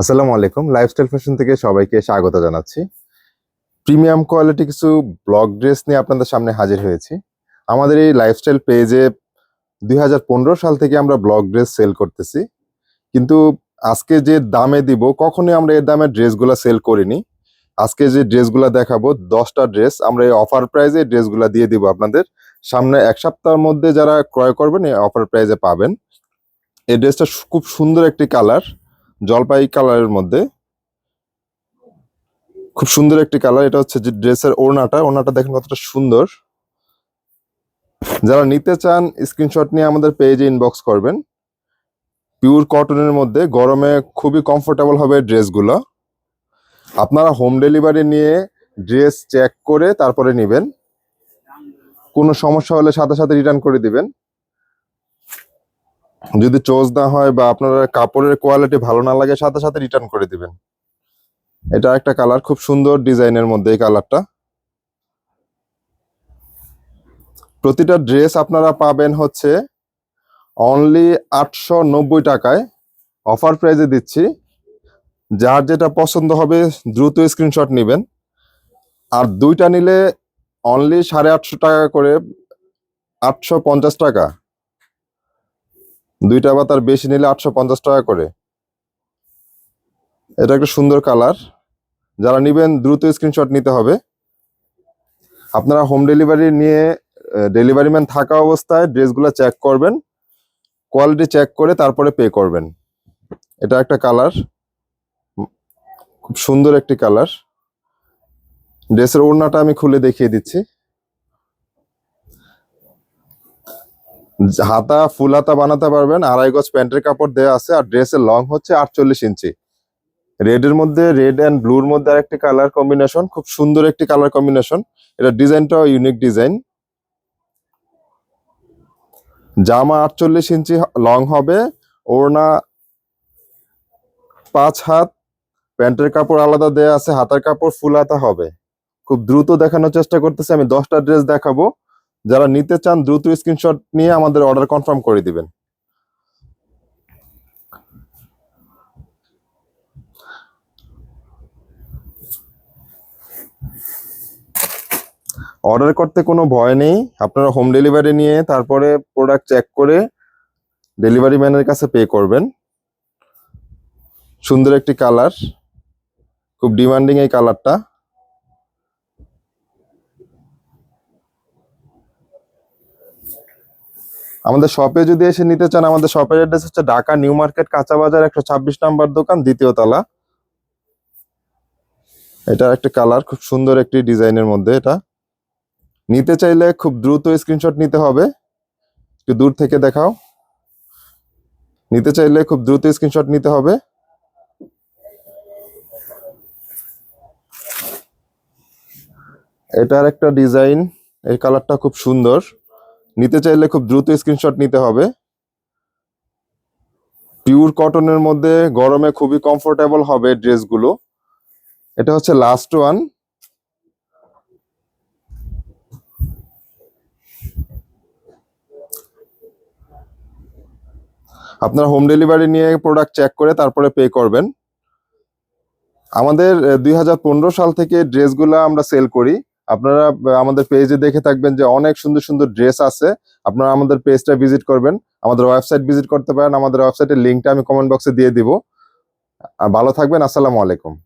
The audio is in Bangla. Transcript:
আসসালামু আলাইকুম। লাইফস্টাইল ফ্যাশন থেকে সবাইকে স্বাগত জানাচ্ছি। প্রিমিয়াম কোয়ালিটি কিছু ব্লক ড্রেস নিয়ে আপনাদের সামনে হাজির হয়েছি। আমাদের এই লাইফস্টাইল পেজে দুই হাজার পনেরো সাল থেকে আমরা ব্লক ড্রেস সেল করতেছি। কিন্তু আজকে যে দামে দিব, কখনোই আমরা এর দামে ড্রেসগুলো সেল করিনি। আজকে যে ড্রেসগুলো দেখাবো, দশটা ড্রেস আমরা এই অফার প্রাইজে ড্রেসগুলো দিয়ে দিব আপনাদের। সামনে এক সপ্তাহের মধ্যে যারা ক্রয় করবেন, এই অফার প্রাইজে পাবেন। এই ড্রেসটা খুব সুন্দর একটি কালার জলপাই কালারের মধ্যে। খুব সুন্দর একটি কালার, এটা হচ্ছে যে ড্রেসের ওড়নাটা। ওড়নাটা দেখেন কতটা সুন্দর। যারা নিতে চান, স্ক্রিনশট নিয়ে আমাদের পেজে ইনবক্স করবেন। পিওর কটনের মধ্যে গরমে খুবই কমফোর্টেবল হবে ড্রেসগুলো। আপনারা হোম ডেলিভারি নিয়ে ড্রেস চেক করে তারপরে নেবেন। কোনো সমস্যা হলে সাথে সাথে রিটার্ন করে দিবেন। যদি চোজ না হয় বা আপনার কাপড়ের কোয়ালিটি ভালো না লাগে, সাথে সাথে রিটার্ন করে দিবেন। এটা একটা কালার খুব সুন্দর ডিজাইনের মধ্যে এই কালারটা প্রতিটা ড্রেস আপনারা পাবেন হচ্ছে অনলি আটশো নব্বই টাকায়। অফার প্রাইজে দিচ্ছি। যার যেটা পছন্দ হবে দ্রুত স্ক্রিনশট নেবেন। আর দুইটা নিলে অনলি সাড়ে আটশো টাকা করে আটশো পঞ্চাশ টাকা। দুইটা বা তার বেশি নিলে আটশো পঞ্চাশ টাকা করে। এটা একটা সুন্দর কালার। যারা নেবেন, দ্রুত স্ক্রিনশট নিতে হবে। আপনারা হোম ডেলিভারি নিয়ে ডেলিভারি ম্যান থাকা অবস্থায় ড্রেসগুলো চেক করবেন। কোয়ালিটি চেক করে তারপরে পে করবেন। এটা একটা কালার। খুব সুন্দর একটি কালার। ড্রেসের ওড়নাটা আমি খুলে দেখিয়ে দিচ্ছি। হাতা, ফুল হাতা বানাতে পারবেন। আড়াই গজ প্যান্টের কাপড় দেওয়া আছে আর ড্রেসের লং হচ্ছে আটচল্লিশ ইঞ্চি। রেড এর মধ্যে রেড অ্যান্ড ব্লুর মধ্যে আরেকটি কালার কম্বিনেশন, খুব সুন্দর একটি কালার কম্বিনেশন। এটা ডিজাইনটাও ইউনিক ডিজাইন। জামা আটচল্লিশ ইঞ্চি লং হবে। ওড়না পাঁচ হাত, প্যান্টের কাপড় আলাদা দেয়া আছে, হাতার কাপড় ফুল হাতা হবে। খুব দ্রুত দেখানোর চেষ্টা করতেছি, আমি দশটা ড্রেস দেখাবো। যারা নিতে চান, দ্রুত স্ক্রিনশট নিয়ে আমাদের অর্ডার কনফার্ম করে দিবেন। অর্ডার করতে কোনো ভয় নেই। আপনারা হোম ডেলিভারি নিয়ে তারপরে প্রোডাক্ট চেক করে ডেলিভারি ম্যানের কাছে পে করবেন। সুন্দর একটি কালার খুব ডিমান্ডিং এই কালারটা আমাদের শপে যদি এসে নিতে চান, আমাদের শপের অ্যাড্রেস হচ্ছে ঢাকা নিউ মার্কেট কাঁচা বাজার একশো ছাব্বিশ নাম্বার দোকান, দ্বিতীয় তলা। এটা একটা কালার খুব সুন্দর একটি ডিজাইনের মধ্যে এটা। নিতে চাইলে খুব দ্রুত স্ক্রিনশট নিতে হবে। একটু দূর থেকে দেখাও। নিতে চাইলে খুব দ্রুত স্ক্রিনশট নিতে হবে। এটার একটা ডিজাইন এই কালারটা খুব সুন্দর। নিতে চাইলে খুব দ্রুত স্ক্রিনশট নিতে হবে। পিওর কটনের মধ্যে গরমে খুবই কমফোর্টেবল হবে ড্রেসগুলো। এটা হচ্ছে লাস্ট ওয়ান আপনারা হোম ডেলিভারি নিয়ে প্রোডাক্ট চেক করে তারপরে পে করবেন। আমাদের দুই হাজার পনেরো সাল থেকে ড্রেসগুলো আমরা সেল করি। আপনারা আমাদের পেজে দেখে থাকবেন যে অনেক সুন্দর সুন্দর ড্রেস আছে। আপনারা আমাদের পেজটা ভিজিট করবেন। আমাদের ওয়েবসাইট ভিজিট করতে পারেন। আমাদের ওয়েবসাইটের লিঙ্কটা আমি কমেন্ট বক্সে দিয়ে দিব। ভালো থাকবেন। আসসালামু আলাইকুম।